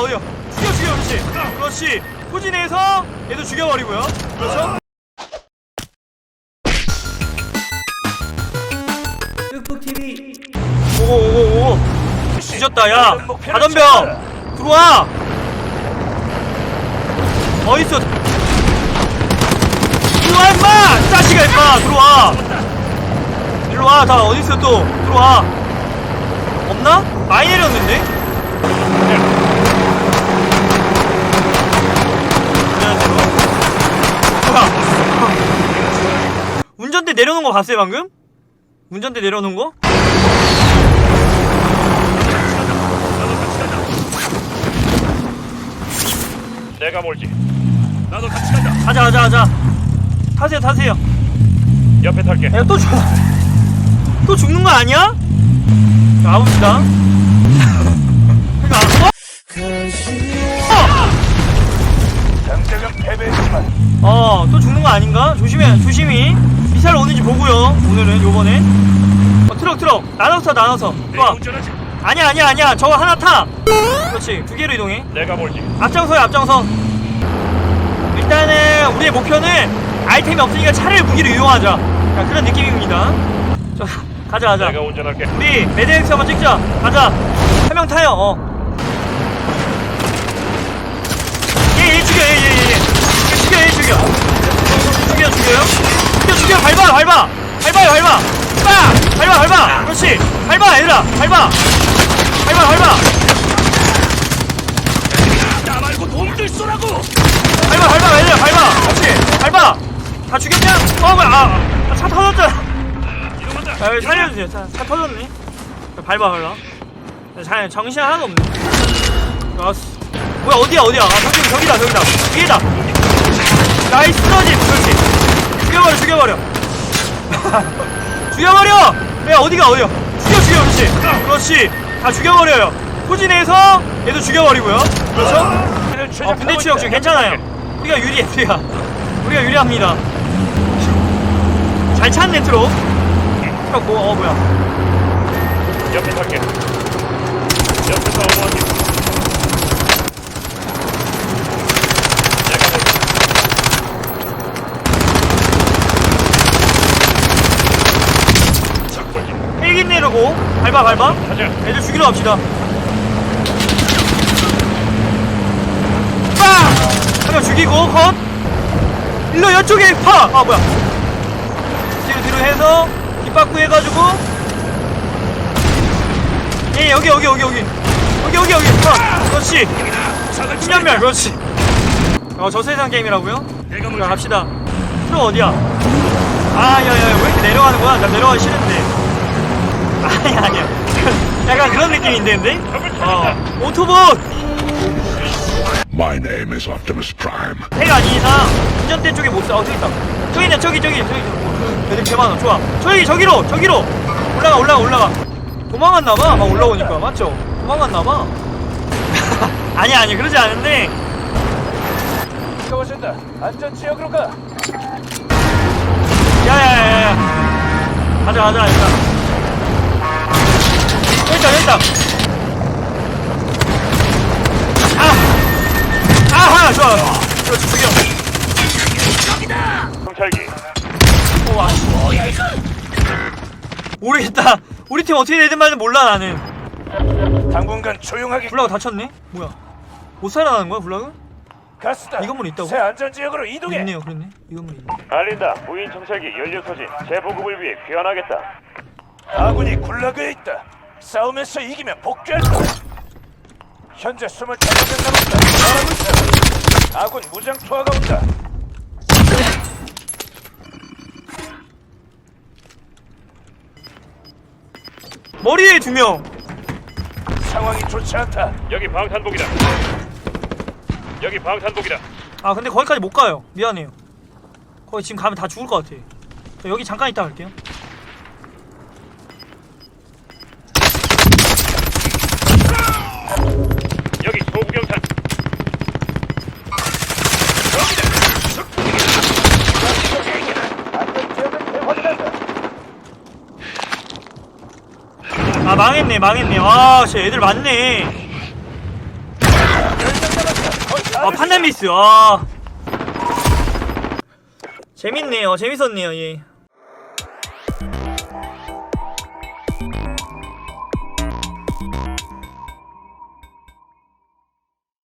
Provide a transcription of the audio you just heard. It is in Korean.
어디야 죽여 죽여 그렇지 그렇지. 후진해서 얘도 죽여버리고요. 그렇죠? 흑북TV. 오오오오 뒤졌다 야. 다덤병. 들어와. 어딨어. 들어와 임마. 자식아 임마. 들어와. 일로와. 다 어딨어 또? 들어와. 없나? 많이 내렸는데? 뭐야 운전대 내려놓은 거 봤어요 방금? 운전대 내려놓은 거? 내가 몰지. 나도 같이 간다. 가자 가자 가자 타세요 타세요 옆에 탈게. 야또 죽... 또 죽는 거 아니야? 자 가봅시다 이거 안 당장은 패배했지만 어, 또 죽는 거 아닌가? 조심해, 조심히. 미사일 오는지 보고요. 오늘은, 요번에. 어, 트럭, 트럭. 나눠서, 나눠서. 내가 좋아. 운전하지. 아니야, 아니야, 아니야. 저거 하나 타. 그렇지. 두 개로 이동해. 내가 몰지. 앞장서요, 앞장서. 일단은, 우리의 목표는 아이템이 없으니까 차를 무기로 이용하자. 자, 그런 느낌입니다. 자, 가자, 가자. 내가 운전할게. 우리 매드엑스 한번 찍자. 가자. 한 명 타요. 어. 얘, 얘 죽여, 얘, 얘, 얘. 얘 죽여, 얘 죽여. 죽여, 죽여요. 죽여. 밟아, 밟아. 밟아요, 밟아. 빠! 밟아, 밟아. 그렇지. 밟아, 얘들아. 밟아. 밟아, 밟아. 나 말고 놈들 쏘라고. 밟아, 밟아, 얘들아. 밟아. 그렇지. 밟아. 다 죽였냐? 어, 뭐야. 아, 아, 차 터졌잖아. 이동한다. 야, 여기 살려주세요. 차, 차 터졌네. 야, 밟아, 밟아. 자, 정신 하나도 없네. 좋았어. 뭐야, 어디야, 어디야. 아, 저기, 저기다, 저기다. 위에다. 나이스 터짐. 그렇지. 죽여버려, 죽여버려. 죽여버려! 야, 어디가, 어디야. 죽여, 죽여, 그렇지. 그렇지. 다 죽여버려요. 후진해서 얘도 죽여버리고요. 그렇죠? 어, 군대 추격 지금 괜찮아요. 우리가 유리해, 우리가. 우리가 유리합니다. 잘 찾네, 트로. 트럭 뭐, 어, 뭐야. 옆에 탈게. 옆에서 어머니. 내가 몰지. 작벌지. 내려고. 밟아, 밟아. 가자. 애들 죽이러 갑시다. 빵! 하나 죽이고, 컷! 일로 이쪽에 파! 아, 뭐야. 뒤로, 뒤로 해서, 뒷바꾸 해가지고. 예, 여기, 여기, 여기, 여기. 여기, 여기, 여기. 컷! 그렇지. 신현멸, 그렇지. 어, 저 세상 게임이라고요? 내가 자. 갑시다. 트럭 어디야? 아, 야, 야, 왜 이렇게 내려가는 거야? 나 내려가기 싫은데. 아니, 아니야. 약간 그런 느낌인데, 근데? 어, 오토봇! My name is Optimus Prime. 해가 아닌 이상 운전대 쪽에 못 사. 어, 저기 있다. 저기 있네, 저기, 저기, 저기. 애들 개 많아. 좋아. 저기, 저기로, 저기로! 올라가, 올라가, 올라가. 도망갔나봐. 막 올라오니까. 맞죠? 도망갔나봐. 아니야, 아니야. 그러지 않은데. 오신다. 안전 지역으로 가. 야야야야 가자 가자 일단 여기 있다 여기 있다 아 아하 좋아 그렇지 죽여 경찰기. 오와 모르겠다 우리 팀 어떻게 되든 말든 몰라 나는 당분간 조용하게. 블라그 다쳤네 뭐야 못 살아나는 거야 블라그? 가스다. 이 건물에 있다고? 새 안전 지역으로 이동해. 있네요 그랬네 이 건물에 있네 알린다. 무인 정찰기 연료 소진 재보급을 위해 귀환하겠다. 아군이 굴락에 있다. 싸우면서 이기면 복귀할 거다. 현재 25명 남았다. 잘하고 있어. 아군 무장 투하가 온다. 머리에 두 명 상황이 좋지 않다. 여기 방탄복이다. 여기 방탄복이다. 아 근데 거기까지 못 가요 미안해요 거기 지금 가면 다 죽을 것 같아 저 여기 잠깐 있다 갈게요 아 망했네 망했네. 와 진짜 애들 많네. 어, 아 판넬 미스 아 재밌네요 재밌었네요 예.